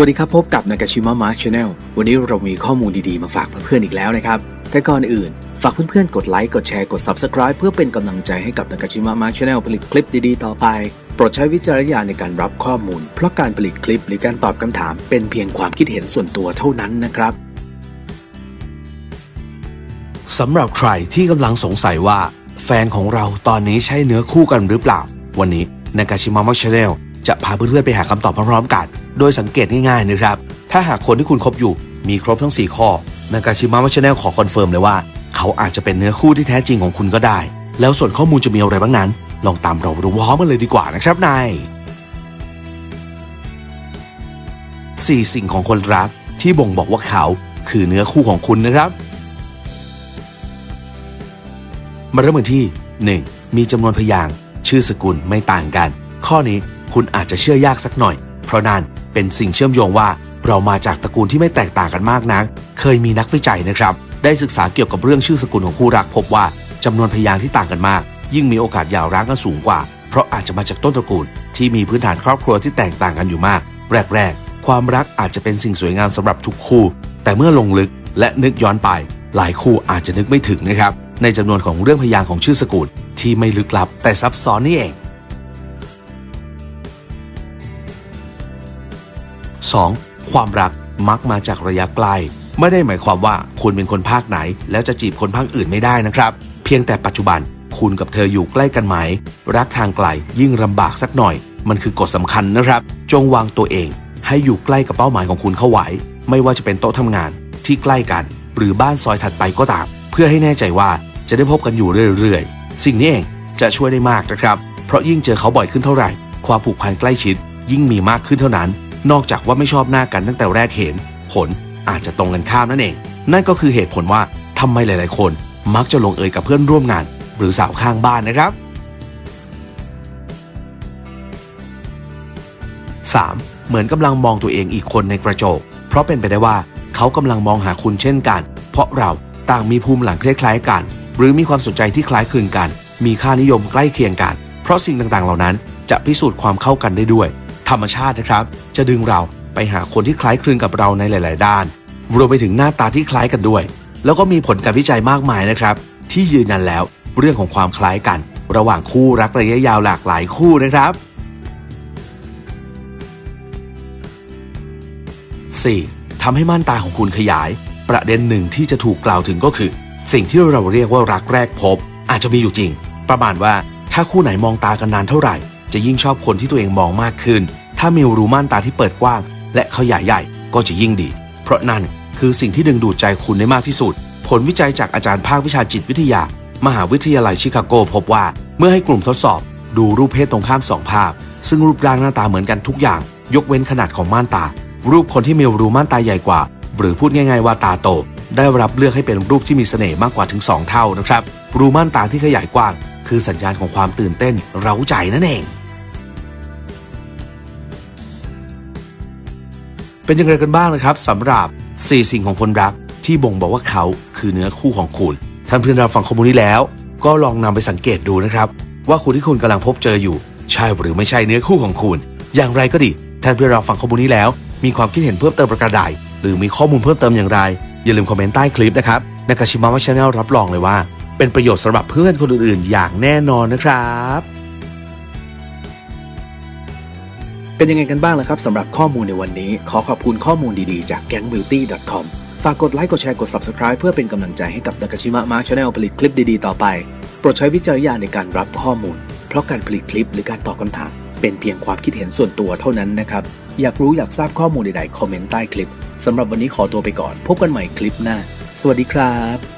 วัสดีครับ พบกับนากาชิมะมาร์ชแนลวันนี้เรามีข้อมูลดีๆ มาฝากเพื่อนๆอีกแล้วนะครับ แต่ก่อนอื่น ฝากเพื่อนๆ กดไลค์ กดแชร์ กด Subscribe เพื่อเป็นกำลังใจให้กับนากาชิมะมาร์ชแนลผลิตคลิปดีๆ ต่อไป โปรดใช้วิจารณญาณในการรับข้อมูล เพราะการผลิตคลิปหรือการตอบคำถาม เป็นเพียงความคิดเห็นส่วนตัวเท่านั้นนะครับสำหรับใครที่กำลังสงสัยว่า แฟนของเราตอนนี้ใช่เนื้อคู่กันหรือเปล่า วันนี้นากาชิมะมาร์ชเนลจะพาเพื่อนๆไปหาคำตอบพร้อมๆกัน โดยสังเกตง่ายๆนะครับ ถ้าหากคนที่คุณคบอยู่มีครบทั้ง 4 ข้อนากาชิมะมัชเนลขอคอนเฟิร์มเลยว่า เขาอาจจะเป็นเนื้อคู่ที่แท้จริงของคุณก็ได้ แล้วส่วนข้อมูลจะมีอะไรบ้างนั้น ลองตามเราไปดูพร้อมกันเลยดีกว่านะครับนายสี่สิ่งของคนรักที่บ่งบอกว่าเขาคือเนื้อคู่ของคุณนะครับ มาเริ่มกันที่ 1. มีจำนวนพยางค์ชื่อสกุลไม่ต่างกัน ข้อนี้คุณอาจจะเชื่อยากสักหน่อย เพราะนั่น เป็นสิ่งเชื่อมโยงว่า เรามาจากตระกูลที่ไม่แตกต่างกันมากนัก เคยมีนักวิจัยนะครับ ได้ศึกษาเกี่ยวกับเรื่องชื่อสกุลของคู่รักพบว่าจำนวนพยางค์ที่ต่างกันมาก ยิ่งมีโอกาสหย่าร้างกันสูงกว่า เพราะอาจจะมาจากต้นตระกูล ที่มีพื้นฐานครอบครัวที่แตกต่างกันอยู่มาก แรก ๆ ความรักอาจจะเป็นสิ่งสวยงามสำหรับทุกคู่ แต่เมื่อลงลึกและนึกย้อนไป หลายคู่อาจจะนึกไม่ถึงนะครับในจำนวนของเรื่องพยางค์ของชื่อสกุลที่ไม่ลึกลับแต่ซับซ้อนนี่เอง 2. ความรักมักมาจากระยะไกล ไม่ได้หมายความว่าคุณเป็นคนภาคไหน แล้วจะจีบคนภาคอื่นไม่ได้นะครับ เพียงแต่ปัจจุบันคุณกับเธออยู่ใกล้กันไหม รักทางไกลยิ่งลำบากสักหน่อย มันคือกฎสำคัญนะครับ จงวางตัวเอง ให้อยู่ใกล้กับเป้าหมายของคุณเข้าไว้ ไม่ว่าจะเป็นโต๊ะทำงาน ที่ใกล้กัน หรือบ้านซอยถัดไปก็ตาม เพื่อให้แน่ใจว่าจะได้พบกันอยู่เรื่อยๆ สิ่งนี้เองจะช่วยได้มากนะครับ เพราะยิ่งเจอเขาบ่อยขึ้นเท่าไหร่ ความผูกพันใกล้ชิดยิ่งมีมากขึ้นเท่านั้น นอกจากว่าไม่ชอบหน้ากันตั้งแต่แรกเห็น ผลอาจจะตรงกันข้ามนั่นเอง นั่นก็คือเหตุผลว่าทำไมหลาย ๆ คน มักจะลงเอยกับเพื่อนร่วมงาน หรือสาวข้างบ้านนะครับ 3. เหมือนกำลังมองตัวเองอีกคนในกระจก เพราะเป็นไปได้ว่าเขากำลังมองหาคุณเช่นกัน เพราะเราต่างมีภูมิหลังคล้ายๆกัน หรือมีความสนใจที่คล้ายคลึงกัน มีค่านิยมใกล้เคียงกัน เพราะสิ่งต่างๆ เหล่านั้นจะพิสูจน์ความเข้ากันได้ด้วย ธรรมชาตินะครับ จะดึงเราไปหาคนที่คล้ายคลึงกับเราในหลาย ๆ ด้าน รวมไปถึงหน้าตาที่คล้ายกันด้วย แล้วก็มีผลการวิจัยมากมายนะครับ ที่ยืนยันแล้วเรื่องของความคล้ายกัน ระหว่างคู่รักระยะยาวหลากหลายคู่นะครับ 4. ทำให้ม่านตาของคุณขยาย ประเด็นหนึ่งที่จะถูกกล่าวถึงก็คือ สิ่งที่เราเรียกว่ารักแรกพบ อาจจะมีอยู่จริง ประมาณว่าถ้าคู่ไหนมองตากันนานเท่าไหร่ จะยิ่งชอบคนที่ตัวเองมองมากขึ้น ถ้ามีรูม่านตาที่เปิดกว้าง และขยายใหญ่ก็จะยิ่งดี เพราะนั่นคือสิ่งที่ดึงดูดใจคุณได้มากที่สุด ผลวิจัยจากอาจารย์ภาควิชาจิตวิทยา มหาวิทยาลัยชิคาโก พบว่า เมื่อให้กลุ่มทดสอบ ดูรูปเพศตรงข้ามสองภาพ ซึ่งรูปร่างหน้าตาเหมือนกันทุกอย่าง ยกเว้นขนาดของม่านตา รูปคนที่มีรูม่านตาใหญ่กว่า หรือพูดง่าย ๆว่าตาโตได้รับเลือกให้เป็นรูปที่มีเสน่ห์มากกว่าถึง 2 เท่านะครับ รูม่านตาที่ขยายกว้าง คือสัญญาณของความตื่นเต้นเร้าใจนั่นเอง เป็นยังไงกันบ้างนะครับสำหรับ 4 สิ่งของคนรักที่บ่งบอกว่าเขาคือเนื้อคู่ของคุณ ท่านเพื่อนเราฟังข้อมูลนี้แล้ว ก็ลองนำไปสังเกตดูนะครับ ว่าคุณที่คุณกำลังพบเจออยู่ ใช่หรือไม่ใช่เนื้อคู่ของคุณ อย่างไรก็ดี ท่านเพื่อนเราฟังข้อมูลนี้แล้ว มีความคิดเห็นเพิ่มเติมประการใดหรือมีข้อมูลเพิ่มเติมอย่างไร อย่าลืมคอมเมนต์ใต้คลิปนะครับนากาชิมะชาแนลรับรองเลยว่า เป็นประโยชน์สำหรับเพื่อนคนอื่นๆ อย่างแน่นอนนะครับ เป็นยังไงกันบ้างล่ะครับสำหรับข้อมูลในวันนี้ ขอขอบคุณข้อมูลดีๆจาก gangbeauty.com ฝากกดไลค์กดแชร์กด subscribe เพื่อเป็นกำลังใจให้กับ Nakashima Mark Channel ผลิตคลิปดีๆ ต่อไป โปรดใช้วิจารณญาณในการรับข้อมูล เพราะการผลิตคลิปหรือการตอบคำถาม เป็นเพียงความคิดเห็นส่วนตัวเท่านั้นนะครับ อยากรู้อยากทราบข้อมูลใดๆ คอมเมนต์ใต้คลิปสำหรับวันนี้ขอตัวไปก่อน พบกันใหม่คลิปหน้า สวัสดีครับ